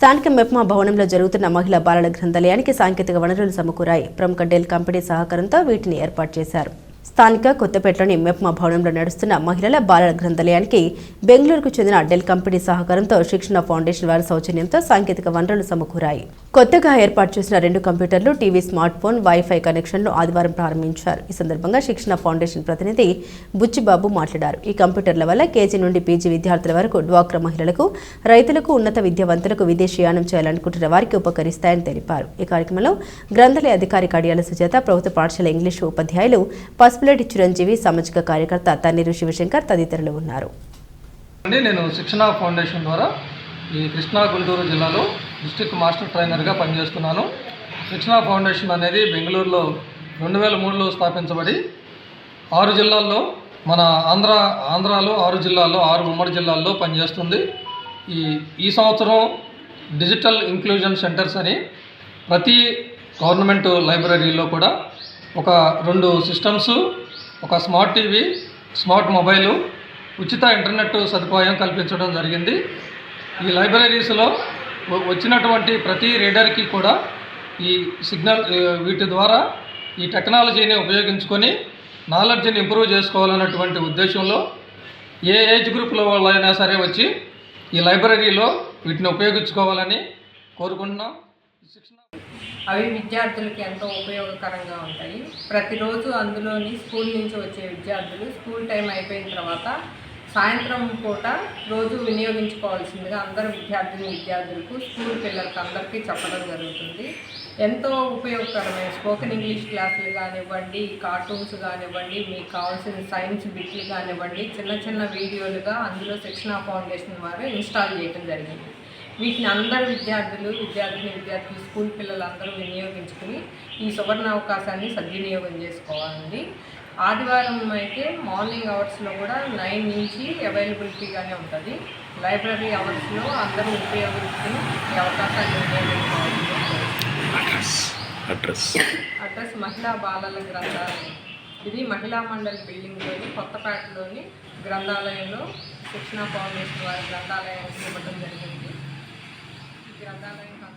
స్థానిక మెప్మా భవనంలో జరుగుతున్న మహిళా బాలల గ్రంథాలయానికి సాంకేతిక వనరులు సమకూరాయి. ప్రముఖ డెల్ కంపెనీ సహకారంతో వీటిని ఏర్పాటు చేశారు. స్థానిక కొత్తపేటలోని మెప్మా భవనంలో నడుస్తున్న మహిళల బాలల గ్రంథాలయానికి బెంగళూరుకు చెందిన డెల్ కంపెనీ సహకారంతో శిక్షణ ఫౌండేషన్ వారి సౌజన్యంతో సాంకేతిక వనరులు సమకూరాయి. కొత్తగా ఏర్పాటు చేసిన రెండు కంప్యూటర్లు టీవీ స్మార్ట్ ఫోన్ వైఫై కనెక్షన్లు ఆదివారం ప్రారంభించారు. ఈ సందర్భంగా శిక్షణ ఫౌండేషన్ ప్రతినిధి బుచ్చిబాబు మాట్లాడారు. ఈ కంప్యూటర్ల వల్ల కేజీ నుండి పీజీ విద్యార్థుల వరకు డ్వాక్రా మహిళలకు రైతులకు ఉన్నత విద్యావంతులకు విదేశీయానం చేయాలనుకుంటున్న వారికి ఉపకరిస్తాయని తెలిపారు. ఈ కార్యక్రమంలో గ్రంథాలయ అధికారి కడియాల సుజాత ప్రభుత్వ పాఠశాల ఇంగ్లీషు ఉపాధ్యాయులు పసుపులేటి చిరంజీవి సామాజిక కార్యకర్త తన్నీరు శివశంకర్ తదితరులు ఉన్నారు. నేను శిక్షణ ఫౌండేషన్ ద్వారా ఈ కృష్ణా గుంటూరు జిల్లాలో డిస్ట్రిక్ట్ మాస్టర్ ట్రైనర్గా పనిచేస్తున్నాను. శిక్షణ ఫౌండేషన్ అనేది బెంగళూరులో రెండు వేల మూడులో స్థాపించబడి ఆరు జిల్లాల్లో మన ఆంధ్ర ఆంధ్రాలో ఆరు జిల్లాల్లో ఆరు ఉమ్మడి జిల్లాల్లో పనిచేస్తుంది. ఈ ఈ సంవత్సరం డిజిటల్ ఇంక్లూజన్ సెంటర్స్ అని ప్రతి గవర్నమెంట్ లైబ్రరీలో కూడా ఒక రెండు సిస్టమ్స్ ఒక స్మార్ట్ టీవీ స్మార్ట్ మొబైలు ఉచిత ఇంటర్నెట్ సదుపాయం కల్పించడం జరిగింది. ఈ లైబ్రరీస్లో వచ్చినటువంటి ప్రతి రీడర్కి కూడా ఈ సిగ్నల్ వీటి ద్వారా ఈ టెక్నాలజీని ఉపయోగించుకొని నాలెడ్జ్ని ఇంప్రూవ్ చేసుకోవాలన్నటువంటి ఉద్దేశంలో ఏ ఏజ్ గ్రూప్లో వాళ్ళైనా సరే వచ్చి ఈ లైబ్రరీలో వీటిని ఉపయోగించుకోవాలని కోరుకుంటున్నాం. అవి విద్యార్థులకి ఎంతో ఉపయోగకరంగా ఉంటాయి. ప్రతిరోజు అందులోని స్కూల్ నుంచి వచ్చే విద్యార్థులు స్కూల్ టైం అయిపోయిన తర్వాత సాయంత్రం పూట రోజు వినియోగించుకోవాల్సిందిగా అందరు విద్యార్థిని విద్యార్థులకు స్కూల్ పిల్లలకి అందరికీ చెప్పడం జరుగుతుంది. ఎంతో ఉపయోగకరమైన స్పోకెన్ ఇంగ్లీష్ క్లాసులు కానివ్వండి కార్టూన్స్ కానివ్వండి మీకు కావాల్సిన సైన్స్ బిట్లు కానివ్వండి చిన్న చిన్న వీడియోలుగా అందులో శిక్షణ ఫౌండేషన్ వారు ఇన్స్టాల్ చేయడం జరిగింది. వీటిని అందరు విద్యార్థులు విద్యార్థిని విద్యార్థులు స్కూల్ పిల్లలు అందరూ వినియోగించుకుని ఈ సువర్ణ అవకాశాన్ని సద్వినియోగం చేసుకోవాలండి. ఆదివారం అయితే మార్నింగ్ అవర్స్లో కూడా నైన్ నుంచి అవైలబిలిటీగానే ఉంటుంది. లైబ్రరీ అవర్స్లో అందరూ ఉపయోగించుకుని ఈ అవకాశాన్ని అడ్రస్. అడ్రస్ మహిళా బాలల గ్రంథాలయం. ఇది మహిళా మండలి బిల్డింగ్లోని కొత్తపేటలోని గ్రంథాలయంలో శిక్షణ ఫౌండేషన్ వారి గ్రంథాలయానికి ఇవ్వడం జరిగింది. గ్రంథాలయం